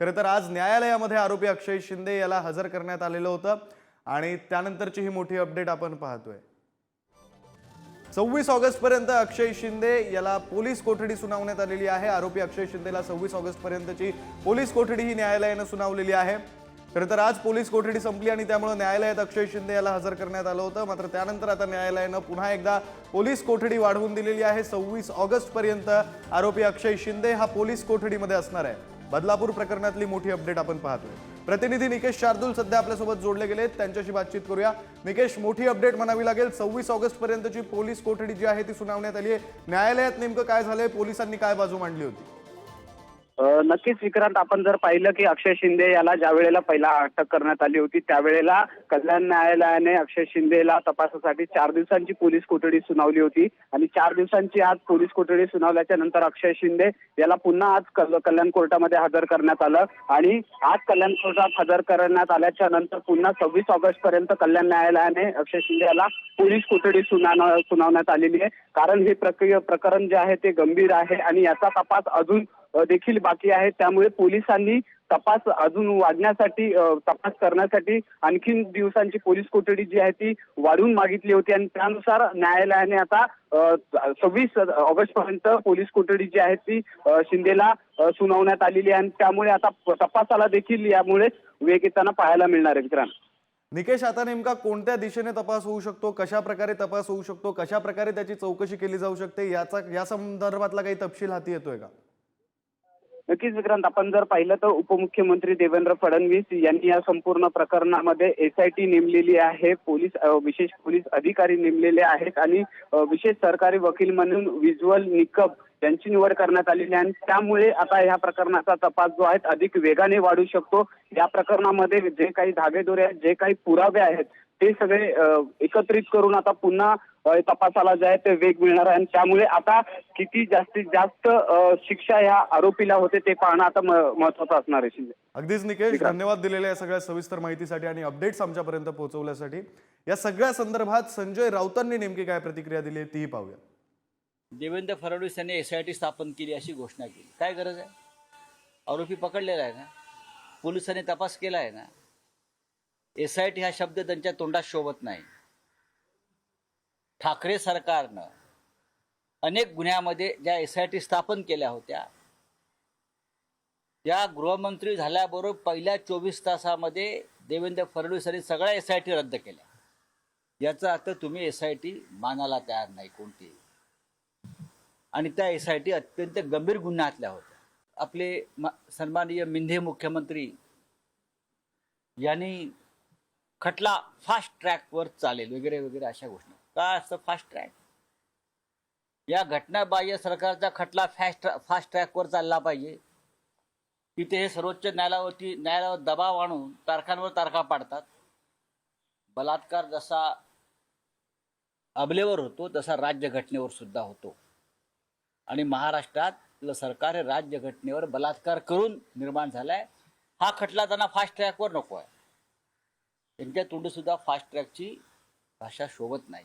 खरं तर आज न्यायालयामध्ये आरोपी अक्षय शिंदे याला हजर करण्यात आलेलं होतं आणि त्यानंतरची ही मोठी अपडेट आपण पाहतोय. सव्वीस ऑगस्टपर्यंत अक्षय शिंदे याला पोलीस कोठडी सुनावण्यात आलेली आहे. आरोपी अक्षय शिंदेला सव्वीस ऑगस्टपर्यंतची पोलीस कोठडी ही न्यायालयानं सुनावलेली आहे. खरं तर आज पोलीस कोठडी संपली आणि त्यामुळे न्यायालयात अक्षय शिंदे याला हजर करण्यात आलं होतं. मात्र त्यानंतर आता न्यायालयानं पुन्हा एकदा पोलीस कोठडी वाढवून दिलेली आहे. सव्वीस ऑगस्ट पर्यंत आरोपी अक्षय शिंदे हा पोलीस कोठडीमध्ये असणार आहे. बदलापूर प्रकरणातली मोठी अपडेट आपण पाहतोय. प्रतिनिधी निकेश शार्दूल सध्या आपल्यासोबत जोडले गेलेत. त्यांच्याशी बातचीत करूया. निकेश मोठी अपडेट म्हणावी लागेल. सव्वीस ऑगस्ट पर्यंतची पोलीस कोठडी जी आहे ती सुनावण्यात आली आहे. न्यायालयात नेमकं काय झालंय? पोलिसांनी काय बाजू मांडली होती? नक्कीच विक्रांत आपण जर पाहिलं की अक्षय शिंदे याला ज्या वेळेला पहिला अटक करण्यात आली होती त्यावेळेला कल्याण न्यायालयाने अक्षय शिंदेला तपासासाठी चार दिवसांची पोलीस कोठडी सुनावली होती. आणि चार दिवसांची आज पोलीस कोठडी सुनावल्याच्या नंतर अक्षय शिंदे याला पुन्हा आज कल- कल्याण कोर्टामध्ये हजर करण्यात आलं. आणि आज कल्याण कोर्टात हजर करण्यात आल्याच्यानंतर पुन्हा सव्वीस ऑगस्ट पर्यंत कल्याण न्यायालयाने अक्षय शिंदे याला पोलीस कोठडी सुनाव सुनावण्यात आलेली आहे. कारण हे प्रक्रिया प्रकरण जे आहे ते गंभीर आहे. आणि याचा तपास अजून देखील बाकी आहे त्यामुळे पोलिसांनी तपास अजून वाढण्यासाठी तपास करण्यासाठी आणखीन दिवसांची पोलीस कोठडी जी आहे ती वाढवून मागितली होती आणि त्यानुसार न्यायालयाने आता सव्वीस ऑगस्ट पर्यंत पोलीस कोठडी जी आहे ती शिंदेला सुनावण्यात आलेली आहे आणि त्यामुळे आता तपासाला देखील यामुळे वेग येताना पाहायला मिळणार आहे विक्रांत निकेश आता नेमका कोणत्या दिशेने तपास होऊ शकतो? कशा प्रकारे तपास होऊ शकतो? कशा प्रकारे त्याची चौकशी केली जाऊ शकते? याचा या संदर्भातला काही तपशील हाती येतोय का? नक्कीच विक्रांत आपण जर पाहिलं तर उपमुख्यमंत्री देवेंद्र फडणवीस यांनी या संपूर्ण प्रकरणामध्ये एसआयटी नेमलेली आहे पोलीस विशेष पोलीस अधिकारी नेमलेले आहेत आणि विशेष सरकारी वकील म्हणून विज्युअल निकब यांची निवड करण्यात आलेली आहे. आणि त्यामुळे आता या प्रकरणाचा तपास जो आहे अधिक वेगाने वाढू शकतो. या प्रकरणामध्ये जे काही धागेदोरे आहेत जे काही पुरावे आहेत ते सगळे एकत्रित करून आता पुन्हा तपासाला जे आहे ते वेग मिळणार आहे. आणि त्यामुळे आता किती जास्तीत जास्त शिक्षा या आरोपीला होते ते पाहणं आता महत्वाचं असणार आहे. शिंदे अगदीच निकेश धन्यवाद दिलेल्या या सगळ्या सविस्तर माहितीसाठी आणि अपडेट्स आमच्यापर्यंत पोहोचवल्यासाठी. या सगळ्या संदर्भात संजय राऊतांनी नेमकी काय प्रतिक्रिया दिली आहे तीही पाहूया. देवेंद्र फडणवीस यांनी एस आय टी स्थापन केली अशी घोषणा केली. काय गरज आहे? आरोपी पकडलेला आहे ना? पोलिसांनी तपास केला आहे ना? एस आय टी हा शब्द त्यांच्या तोंडात शोभत नाही. ठाकरे सरकारनं अनेक गुन्ह्यामध्ये ज्या एस आय टी स्थापन केल्या होत्या त्या गृहमंत्री झाल्याबरोबर पहिल्या चोवीस तासामध्ये देवेंद्र फडणवीस यांनी सगळ्या एस आय टी रद्द केल्या. याचा अर्थ तुम्ही एस आय टी मानायला तयार नाही कोणती. आणि त्या एस आय टी अत्यंत गंभीर गुन्ह्यातल्या होत्या. आपले सन्माननीय मिंधे मुख्यमंत्री यांनी खटला फास्ट ट्रॅकवर चालेल वगैरे वगैरे अशा घोषणा काय असतं फास्ट ट्रॅक या घटनाबाह्य सरकारचा खटला फास्ट फास्ट ट्रॅकवर चालला पाहिजे. तिथे हे सर्वोच्च न्यायालयावरती न्यायालयावर दबाव आणून तारखांवर तारखा पाडतात. बलात्कार जसा अबलेवर होतो तसा राज्यघटनेवर सुद्धा होतो. आणि महाराष्ट्रातलं सरकार हे राज्यघटनेवर बलात्कार करून निर्माण झालाय. हा खटला त्यांना फास्ट ट्रॅकवर नको आहे. त्यांच्या तोंडसुद्धा फास्ट ट्रॅकची भाषा शोभत नाही.